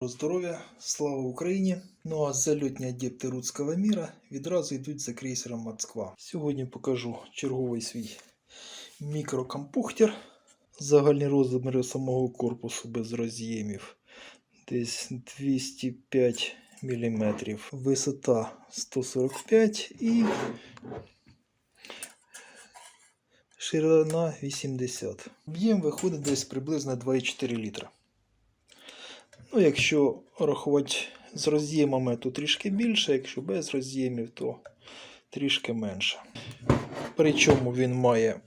Здоров'я, слава Україні! Ну а зальотні адепти Руцького міра відразу йдуть за крейсером Москва. Сьогодні покажу черговий свій мікрокомпухтер. Загальні розміри самого корпусу без роз'ємів десь 205 мм. Висота 145 і ширина 80. Об'єм виходить десь приблизно 2,4 літра. Ну, якщо рахувати з роз'ємами, то трішки більше, якщо без роз'ємів, то трішки менше. Причому він має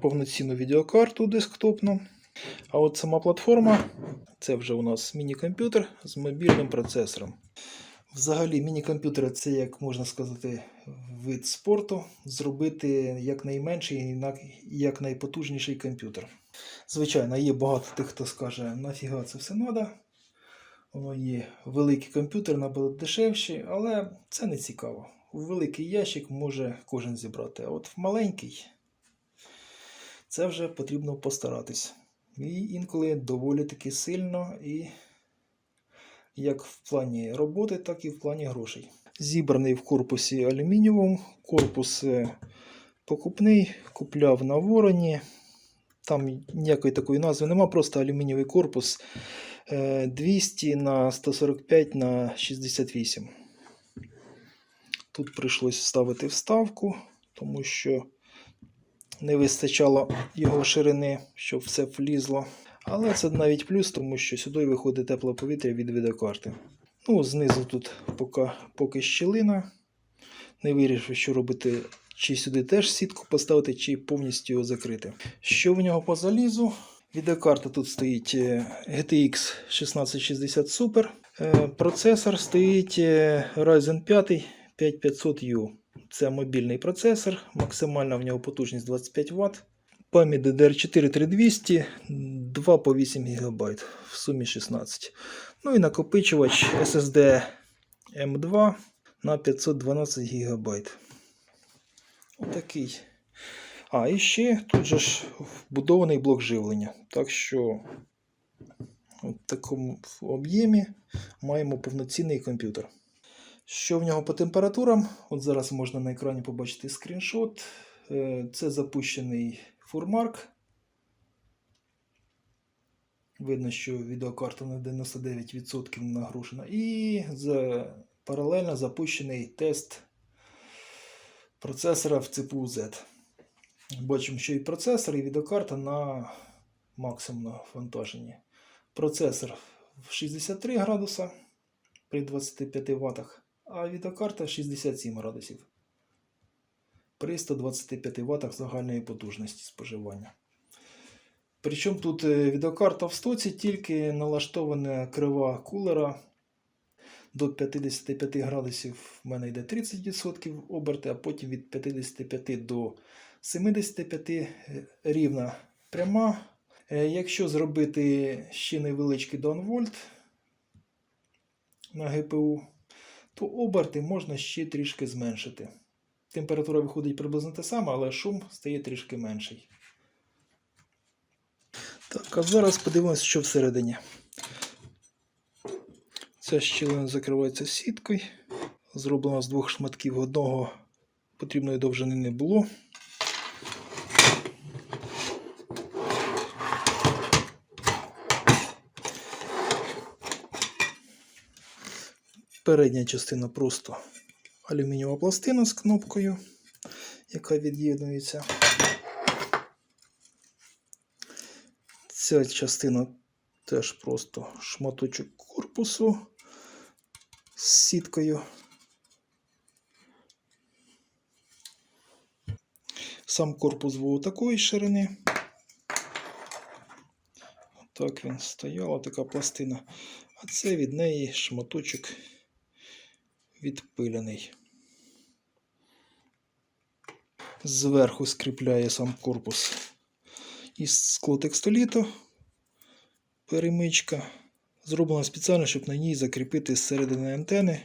повноцінну відеокарту десктопну. А от сама платформа це вже у нас міні-комп'ютер з мобільним процесором. Взагалі, міні-комп'ютери це, як можна сказати, вид спорту. Зробити якнайменший і якнайпотужніший комп'ютер. Звичайно, є багато тих, хто скаже, нафіга це все треба. Воно є великий комп'ютер, набагато дешевший, але це не цікаво. Великий ящик може кожен зібрати, а от в маленький це вже потрібно постаратись. І інколи доволі таки сильно, і як в плані роботи, так і в плані грошей. Зібраний в корпусі алюмінієвому, корпус е, покупний, купляв на вороні. Там ніякої такої назви нема, просто алюмінієвий корпус е, 200 на 145 на 68. Тут прийшлось вставити вставку, тому що не вистачало його ширини, щоб все влізло. Але це навіть плюс, тому що сюди виходить тепле повітря від відеокарти. Ну, знизу тут поки, поки щілина. Не вирішив, що робити, чи сюди теж сітку поставити, чи повністю його закрити. Що в нього по залізу? Відеокарта тут стоїть е, GTX 1660 Super. Е, Процесор стоїть е, Ryzen 5 5500U. Це мобільний процесор, максимальна в нього потужність 25 Вт. Пам'ять DDR4 3200, 2 по 8 ГБ, в сумі 16. Ну і накопичувач SSD M2 на 512 ГБ. Отакий. А, і ще тут же ж вбудований блок живлення. Так що в такому об'ємі маємо повноцінний комп'ютер. Що в нього по температурам? От зараз можна на екрані побачити скріншот. Е, Це запущений фурмарк. Видно, що відеокарта на 99% нагружена. І паралельно запущений тест процесора в CPU Z. Бачимо, що і процесор, і відеокарта на максимум навантаженні. Процесор в 63 градуса при 25 Вт, а відеокарта 67 градусів при 125 Вт загальної потужності споживання. Причому тут е, відеокарта в стоці тільки налаштована крива кулера до 55 градусів в мене йде 30% оберти, а потім від 55 до 75 е, рівна пряма. Е, Якщо зробити ще невеличкий downvolt на ГПУ, то оберти можна ще трішки зменшити. Температура виходить приблизно те саме, але шум стає трішки менший. Так, а зараз подивимося, що всередині. Ця щілина закривається сіткою. Зроблена з двох шматків одного потрібної довжини не було. Передня частина просто алюмінієва пластина з кнопкою, яка від'єднується. Ця частина теж просто шматочок корпусу з сіткою. Сам корпус був такої ширини. Так він стояла така пластина. А це від неї шматочок відпилений. Зверху скріпляє сам корпус із склотекстоліту. Перемичка. Зроблена спеціально, щоб на ній закріпити зсередини антени.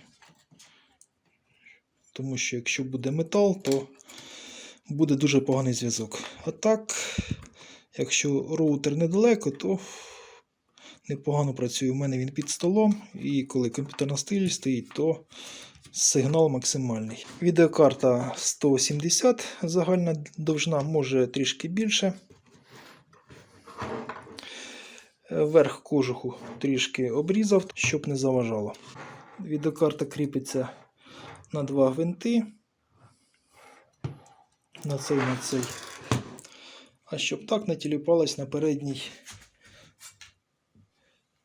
Тому що якщо буде метал, то буде дуже поганий зв'язок. А так, якщо роутер недалеко, то непогано працює. У мене він під столом, і коли комп'ютер на стилі стоїть, то сигнал максимальний. Відеокарта 170, загальна довжина, може трішки більше. Е, Верх кожуху трішки обрізав, щоб не заважало. Відеокарта кріпиться на два гвинти. На цей, на цей. А щоб так не тіліпалось на передній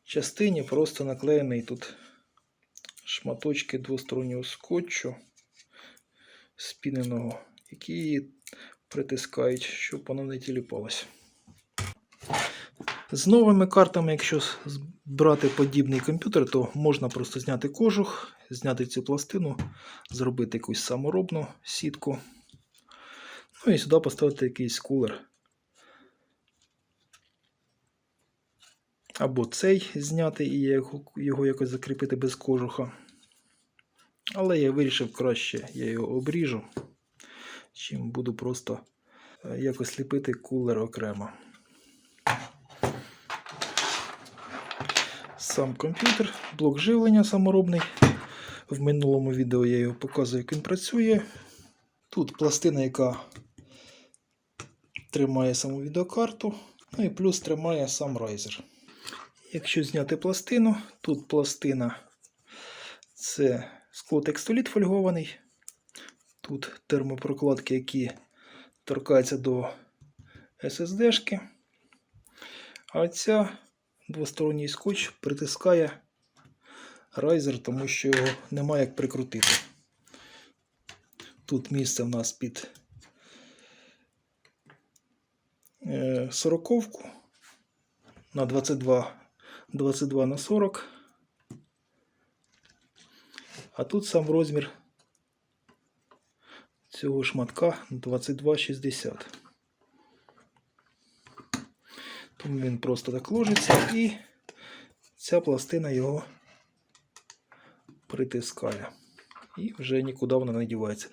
частині, просто наклеєний тут шматочки двостороннього скотчу спіненого, які притискають, щоб воно не тіліпалось. З новими картами, якщо брати подібний комп'ютер, то можна просто зняти кожух, зняти цю пластину, зробити якусь саморобну сітку. Ну і сюди поставити якийсь кулер. Або цей зняти і його, якось закріпити без кожуха. Але я вирішив краще, я його обріжу, чим буду просто е, якось ліпити кулер окремо. Сам комп'ютер, блок живлення саморобний. В минулому відео я його показую, як він працює. Тут пластина, яка тримає саму відеокарту, ну і плюс тримає сам райзер. Якщо зняти пластину, тут пластина це склотекстоліт фольгований. Тут термопрокладки, які торкаються до SSD-шки. А ця двосторонній скотч притискає райзер, тому що його немає як прикрутити. Тут місце в нас під е, сороковку на 22, 22 на 40. А тут сам розмір цього шматка 22,60. Тому він просто так ложиться і ця пластина його притискає. І вже нікуди вона не дівається.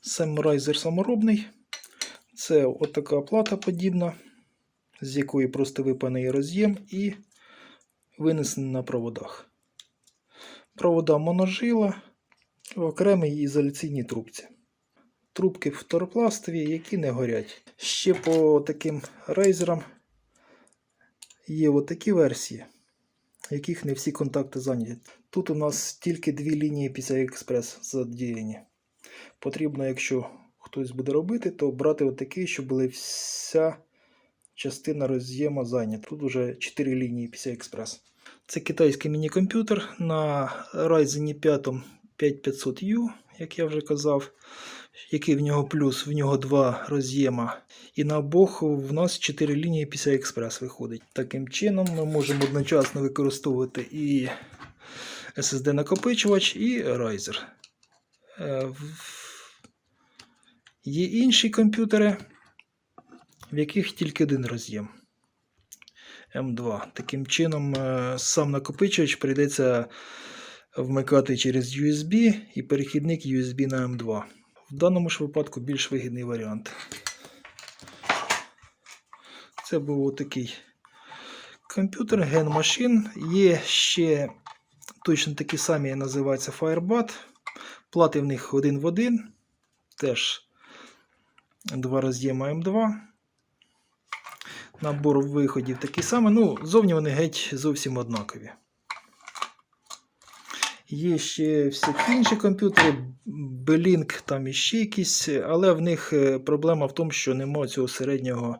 Сам райзер саморобний. Це отака плата подібна, з якої просто випаний роз'єм і винесений на проводах. Провода моножила в окремій ізоляційній трубці. Трубки фторопластові, які не горять. Ще по таким рейзерам є отакі версії, яких не всі контакти зайняті. Тут у нас тільки дві лінії PCI Express задіяні. Потрібно, якщо хтось буде робити, то брати отакий, щоб була вся частина роз'єма зайнята. Тут вже 4 лінії PCI Express. Це китайський міні-комп'ютер на Ryzen 5 5500U, як я вже казав. Який в нього плюс, в нього два роз'єма. І на обох в нас 4 лінії PCI Express виходить. Таким чином ми можемо одночасно використовувати і SSD-накопичувач, і Riser. Е, Є інші комп'ютери, в яких тільки один роз'єм. М2. Таким чином, е, сам накопичувач прийдеться вмикати через USB і перехідник USB на M2. В даному ж випадку більш вигідний варіант. Це був такий комп'ютер Machine. Є ще точно такі самі називаються Firebat. Плати в них один в один. Теж два роз'єма М2. Набор виходів такий самий. Ну, зовні вони геть зовсім однакові. Є ще всякі інші комп'ютери, Belink, там іще якісь, але в них е, проблема в тому, що немає цього середнього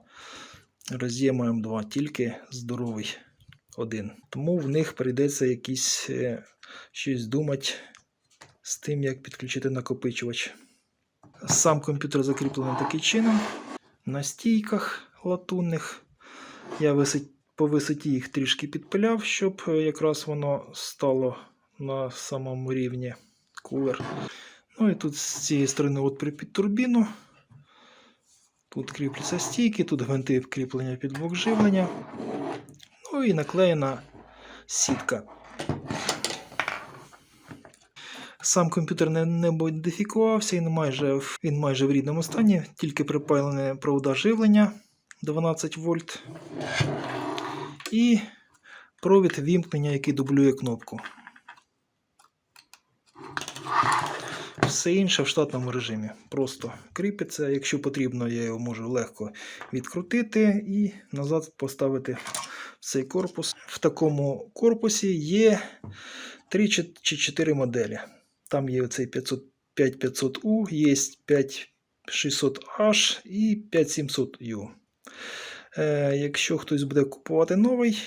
роз'єму М2, тільки здоровий один. Тому в них прийдеться якісь е, щось думати з тим, як підключити накопичувач. Сам комп'ютер закріплений таким чином. На стійках латунних. Я по висоті їх трішки підпиляв, щоб е, якраз воно стало на самому рівні кулер. Ну і тут з цієї сторони от під турбіну. Тут кріпляться стійки, тут гвинти кріплення під блок живлення. Ну і наклеєна сітка. Сам комп'ютер не, не модифікувався, він майже, він майже в рідному стані, тільки припаяне провода живлення 12 вольт. І провід вімкнення, який дублює кнопку. Все інше в штатному режимі. Просто кріпиться. Якщо потрібно, я його можу легко відкрутити і назад поставити цей корпус. В такому корпусі є 3 чи 4 моделі. Там є оцей 5500U, є 5600H і 5700U. Е, якщо хтось буде купувати новий,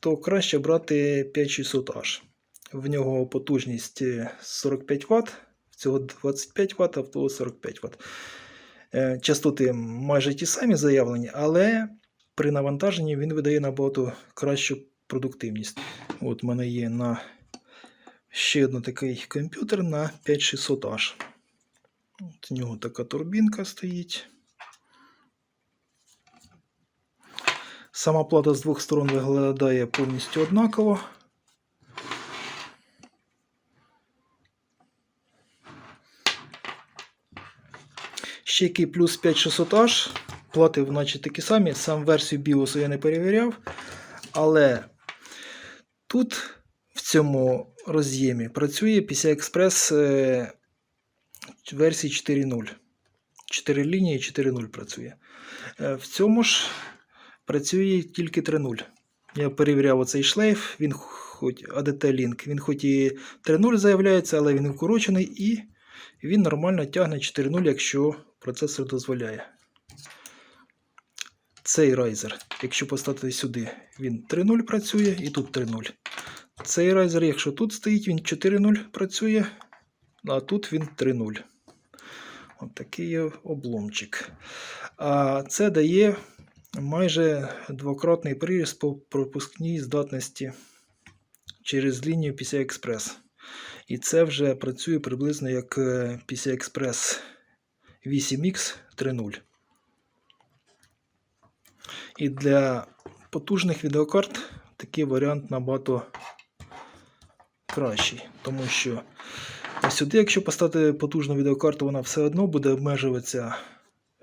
то краще брати 5600H. В нього потужність е, 45 Вт, в цього 25 Вт, а в того 45 Вт. Е, Частоти майже ті самі заявлені, але при навантаженні він видає набагато кращу продуктивність. От в мене є на ще один такий комп'ютер на 5600H. От у нього така турбінка стоїть. Сама плата з двох сторон виглядає повністю однаково. Ще який плюс 5600H. Плати наче такі самі. Сам версію BIOS я не перевіряв. Але тут в цьому роз'ємі працює PCI Express е, версії 4.0. 4 лінії 4.0 працює. Е, В цьому ж працює тільки 3.0. Я перевіряв оцей шлейф, він хоч ADT Link, він хоч і 3.0 заявляється, але він вкорочений і він нормально тягне 4.0, якщо процесор дозволяє. Цей райзер, якщо поставити сюди, він 3.0 працює і тут 3.0. Цей райзер, якщо тут стоїть, він 4.0 працює, а тут він 3.0. От такий обломчик. А це дає майже двократний приріст по пропускній здатності через лінію PCI Express. І це вже працює приблизно як PCI Express 8X 3.0. І для потужних відеокарт такий варіант набагато кращий, тому що сюди, якщо поставити потужну відеокарту, вона все одно буде обмежуватися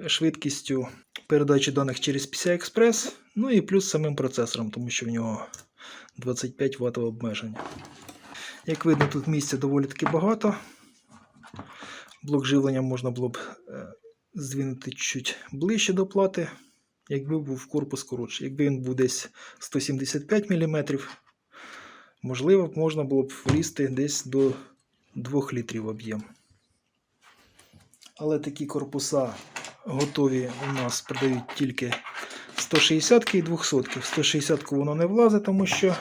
швидкістю передачі даних через PCI Express, ну і плюс самим процесором, тому що в нього 25 Вт обмеження. Як видно, тут місця доволі таки багато. Блок живлення можна було б е, здвинути чуть ближче до плати, якби був корпус коротший. Якби він був десь 175 мм, можливо, б можна було б влізти десь до 2 літрів об'єм. Але такі корпуса готові у нас продають тільки 160 і 200. В 160 воно не влазить, тому що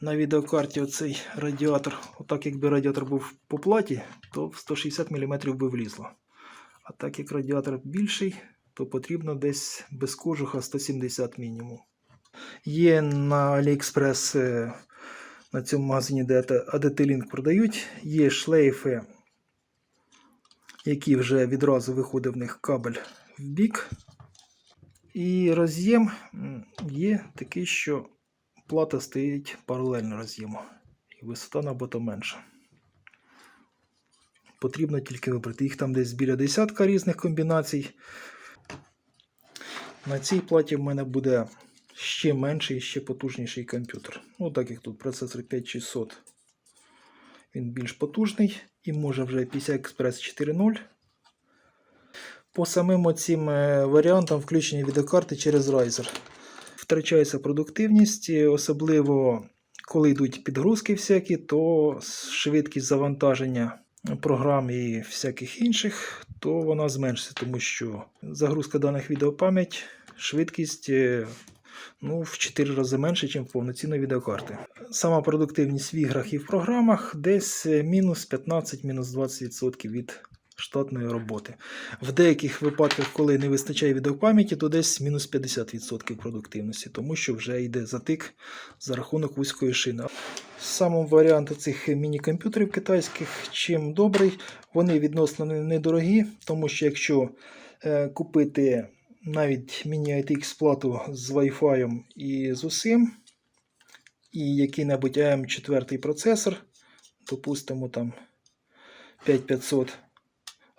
на відеокарті оцей радіатор, отак якби радіатор був по платі, то в 160 мм би влізло. А так як радіатор більший, то потрібно десь без кожуха 170 мінімум. Є на AliExpress е, на цьому магазині, де ADT Link продають, є шлейфи, які вже відразу виходить в них кабель в бік. І роз'єм є такий, що плата стоїть паралельно роз'єму. І висота набагато менша. Потрібно тільки вибрати. Їх там десь біля десятка різних комбінацій. На цій платі в мене буде ще менший, і ще потужніший комп'ютер. Ну, так як тут процесор 5600. Він більш потужний і може вже PCI Express 4.0. По самим цим варіантам включення відеокарти через Riser. Втрачається продуктивність, особливо коли йдуть підгрузки всякі, то швидкість завантаження програм і всяких інших, то вона зменшиться, тому що загрузка даних відеопам'ять, швидкість е, ну, в 4 рази менше, ніж повноцінної відеокарти. Сама продуктивність в іграх і в програмах десь е, мінус 15-20% від штатної роботи. В деяких випадках, коли не вистачає відеопам'яті, то десь мінус 50% продуктивності, тому що вже йде затик за рахунок вузької шини. Сам варіант цих міні-комп'ютерів китайських чим добрий, вони відносно недорогі, тому що якщо е, купити навіть міні-ITX плату з Wi-Fi і з усім, і який-небудь AM4 процесор, допустимо там 5500,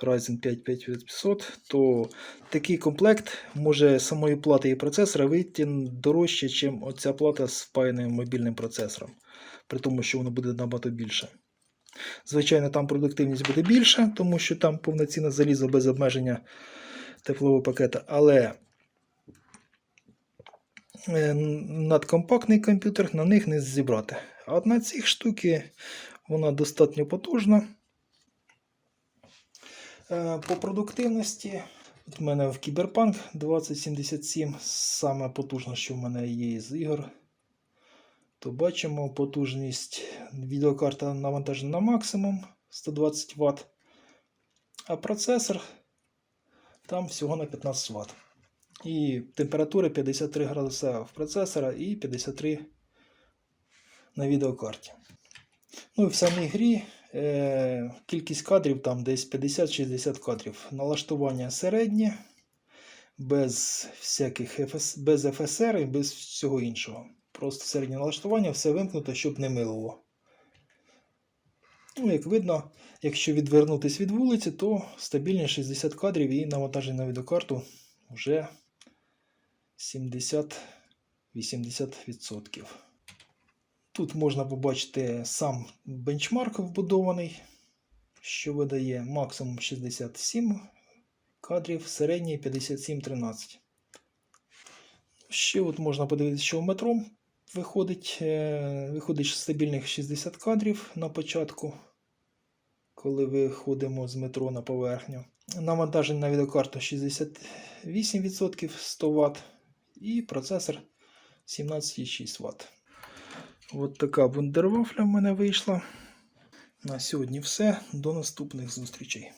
Ryzen 5 5500, то такий комплект може самої плати і процесора вийти дорожче, ніж оця плата з впаяним мобільним процесором, при тому, що воно буде набагато більше. Звичайно, там продуктивність буде більша, тому що там повноцінне залізо без обмеження теплового пакета, але е, надкомпактний комп'ютер на них не зібрати. А на цих штуки вона достатньо потужна. Е, По продуктивності, от в мене в Cyberpunk 2077, саме потужне, що в мене є з ігор, то бачимо потужність відеокарта навантажена на максимум 120 Вт, а процесор там всього на 15 Вт. І температура 53 градуса в процесора і 53 на відеокарті. Ну і в самій грі е, кількість кадрів там десь 50-60 кадрів. Налаштування середнє, без всяких FS, без FSR і без всього іншого. Просто середнє налаштування, все вимкнуто, щоб не милило. Ну, як видно, якщо відвернутися від вулиці, то стабільні 60 кадрів і навантаження на відеокарту вже 70-80%. Тут можна побачити сам бенчмарк вбудований, що видає максимум 67 кадрів, середній 57-13. Ще от можна подивитися, що в метро виходить, е, виходить стабільних 60 кадрів на початку, коли виходимо з метро на поверхню. Навантаження на відеокарту 68% 100 Вт і процесор 17,6 Вт. От така вундервафля в мене вийшла. На сьогодні все. До наступних зустрічей.